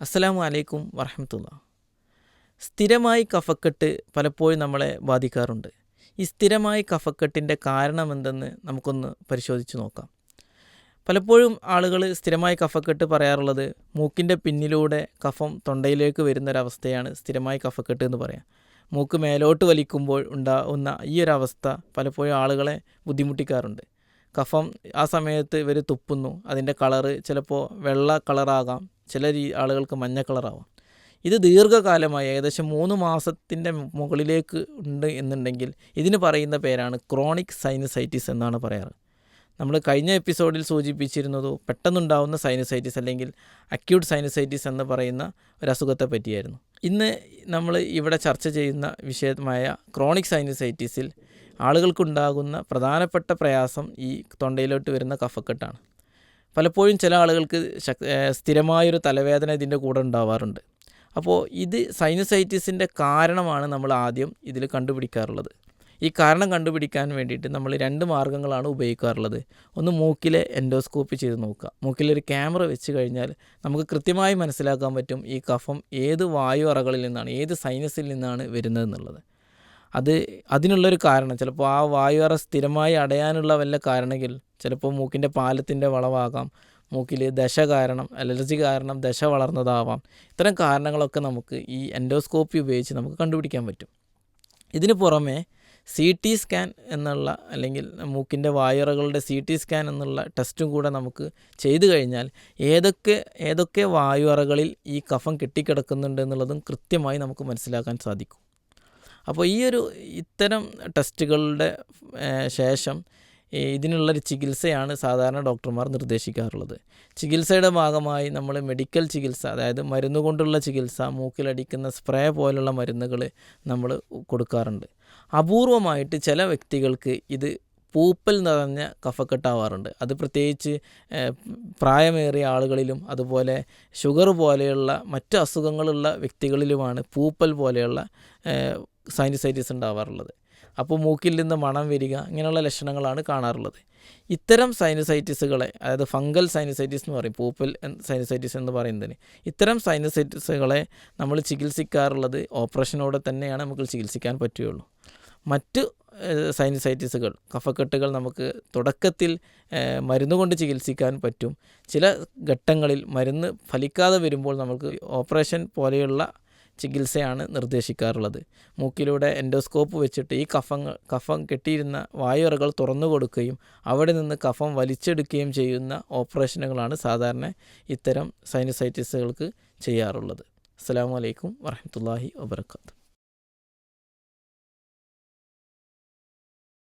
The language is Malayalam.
അസ്സലാമു അലൈക്കും വറഹമത്തുള്ള സ്ഥിരമായി കഫക്കെട്ട് പലപ്പോഴും നമ്മളെ ബാധിക്കാറുണ്ട്. ഈ സ്ഥിരമായി കഫക്കെട്ടിന്റെ കാരണമെന്തെന്ന് നമുക്കൊന്ന് പരിശോധിച്ച് നോക്കാം. പലപ്പോഴും ആളുകൾ സ്ഥിരമായി കഫക്കെട്ട് പറയാറുള്ളത് മൂക്കിന്റെ പിന്നിലൂടെ കഫം തൊണ്ടയിലേക്ക് വരുന്നൊരവസ്ഥയാണ് സ്ഥിരമായി കഫക്കെട്ട് എന്ന് പറയാം. മൂക്ക് മേലോട്ട് വലിക്കുമ്പോൾ ഉണ്ടാവുന്ന ഈ ഒരു അവസ്ഥ പലപ്പോഴും ആളുകളെ ബുദ്ധിമുട്ടിക്കാറുണ്ട്. കഫം ആ സമയത്ത് ഇവർ തുപ്പുന്നു അതിന്റെ കളറ് ചിലപ്പോൾ വെള്ള കളറാകാം ചില ആളുകൾക്ക് മഞ്ഞ കളറാവാം. ഇത് ദീർഘകാലമായി ഏകദേശം മൂന്ന് മാസത്തിന്റെ മുകളിലേക്ക് ഉണ്ട് എന്നുണ്ടെങ്കിൽ ഇതിന് പറയുന്ന പേരാണ് ക്രോണിക് സൈനസൈറ്റിസ് എന്നാണ് പറയാറ്. നമ്മൾ കഴിഞ്ഞ എപ്പിസോഡിൽ സൂചിപ്പിച്ചിരുന്നതോ പെട്ടെന്നുണ്ടാവുന്ന സൈനസൈറ്റിസ് അല്ലെങ്കിൽ അക്യൂട്ട് സൈനസൈറ്റിസ് എന്ന് പറയുന്ന ഒരു അസുഖത്തെ പറ്റിയായിരുന്നു ഇന്ന് നമ്മൾ ഇവിടെ ചർച്ച ചെയ്യുന്ന വിഷയമായ ക്രോണിക് സൈനസൈറ്റിസിൽ ആളുകൾക്കുണ്ടാകുന്ന പ്രധാനപ്പെട്ട പ്രയാസം ഈ തൊണ്ടയിലോട്ട് വരുന്ന കഫക്കെട്ടാണ്. പലപ്പോഴും ചില ആളുകൾക്ക് സ്ഥിരമായൊരു തലവേദന ഇതിന്റെ കൂടെ ഉണ്ടാവാറുണ്ട്. അപ്പോൾ ഇത് സൈനസൈറ്റിസിന്റെ കാരണമാണ് നമ്മൾ ആദ്യം ഇതിൽ കണ്ടുപിടിക്കാറുള്ളത്. ഈ കാരണം കണ്ടുപിടിക്കാൻ വേണ്ടിയിട്ട് നമ്മൾ രണ്ട് മാർഗങ്ങളാണ് ഉപയോഗിക്കാറുള്ളത്. ഒന്ന് മൂക്കിലെ എൻഡോസ്കോപ്പി ചെയ്ത് നോക്കുക. മൂക്കിലൊരു ക്യാമറ വെച്ച് കഴിഞ്ഞാൽ നമുക്ക് കൃത്യമായി മനസ്സിലാക്കാൻ പറ്റും ഈ കഫം ഏത് വായു അറകളിൽ നിന്നാണ് ഏത് സൈനസിൽ നിന്നാണ് വരുന്നതെന്നുള്ളത് അത് അതിനുള്ളൊരു കാരണം. ചിലപ്പോൾ ആ വായുവറ സ്ഥിരമായി അടയാനുള്ള വല്ല കാരണമെങ്കിൽ ചിലപ്പോൾ മൂക്കിന്റെ പാലത്തിന്റെ വളവാകാം. മൂക്കിൽ ദശ കാരണം അലർജി കാരണം ദശ വളർന്നതാവാം. ഇത്തരം കാരണങ്ങളൊക്കെ നമുക്ക് ഈ എൻഡോസ്കോപ്പി ഉപയോഗിച്ച് നമുക്ക് കണ്ടുപിടിക്കാൻ പറ്റും. ഇതിന് പുറമെ സി ടി സ്കാൻ എന്നുള്ള അല്ലെങ്കിൽ മൂക്കിന്റെ വായുറകളുടെ സി ടി സ്കാൻ എന്നുള്ള ടെസ്റ്റും കൂടെ നമുക്ക് ചെയ്തു കഴിഞ്ഞാൽ ഏതൊക്കെ ഏതൊക്കെ വായുറകളിൽ ഈ കഫം കെട്ടിക്കിടക്കുന്നുണ്ട് എന്നുള്ളതും കൃത്യമായി നമുക്ക് മനസ്സിലാക്കാൻ സാധിക്കും. അപ്പോൾ ഈ ഒരു ഇത്തരം ടെസ്റ്റുകളുടെ ശേഷം ഇതിനുള്ളൊരു ചികിത്സയാണ് സാധാരണ ഡോക്ടർമാർ നിർദ്ദേശിക്കാറുള്ളത്. ചികിത്സയുടെ ഭാഗമായി നമ്മൾ മെഡിക്കൽ ചികിത്സ അതായത് മരുന്ന് കൊണ്ടുള്ള ചികിത്സ മൂക്കിലടിക്കുന്ന സ്പ്രേ പോലുള്ള മരുന്നുകൾ നമ്മൾ കൊടുക്കാറുണ്ട്. അപൂർവമായിട്ട് ചില വ്യക്തികൾക്ക് ഇത് പൂപ്പൽ നിറഞ്ഞ കഫക്കെട്ടാവാറുണ്ട്. അത് പ്രത്യേകിച്ച് പ്രായമേറിയ ആളുകളിലും അതുപോലെ ഷുഗർ പോലെയുള്ള മറ്റ് അസുഖങ്ങളുള്ള വ്യക്തികളിലുമാണ് പൂപ്പൽ പോലെയുള്ള സൈനസൈറ്റിസ് ഉണ്ടാവാറുള്ളത്. അപ്പോൾ മൂക്കിൽ നിന്ന് മണം വരിക ഇങ്ങനെയുള്ള ലക്ഷണങ്ങളാണ് കാണാറുള്ളത്. ഇത്തരം സൈനസൈറ്റിസുകളെ അതായത് ഫംഗൽ സൈനസൈറ്റിസ് എന്ന് പറയും പൂപ്പൽ സൈനസൈറ്റിസ് എന്ന് പറയുന്നതിന്. ഇത്തരം സൈനസൈറ്റിസുകളെ നമ്മൾ ചികിത്സിക്കാറുള്ളത് ഓപ്പറേഷനോടെ തന്നെയാണ് നമുക്ക് ചികിത്സിക്കാൻ പറ്റുകയുള്ളൂ. മറ്റ് സൈനസൈറ്റിസുകൾ കഫക്കെട്ടുകൾ നമുക്ക് തുടക്കത്തിൽ മരുന്ന് കൊണ്ട് ചികിത്സിക്കാൻ പറ്റും. ചില ഘട്ടങ്ങളിൽ മരുന്ന് ഫലിക്കാതെ വരുമ്പോൾ നമുക്ക് ഓപ്പറേഷൻ പോലെയുള്ള ചികിത്സയാണ് നിർദ്ദേശിക്കാറുള്ളത്. മൂക്കിലൂടെ എൻഡോസ്കോപ്പ് വെച്ചിട്ട് ഈ കഫങ്ങൾ കഫം കെട്ടിയിരുന്ന വായുറകൾ തുറന്നു കൊടുക്കുകയും അവിടെ നിന്ന് കഫം വലിച്ചെടുക്കുകയും ചെയ്യുന്ന ഓപ്പറേഷനുകളാണ് സാധാരണ ഇത്തരം സൈനസൈറ്റിസുകൾക്ക് ചെയ്യാറുള്ളത്. അസ്സാം വലൈക്കും വറഹമത്തല്ലാഹി വാബർക്കാത്തു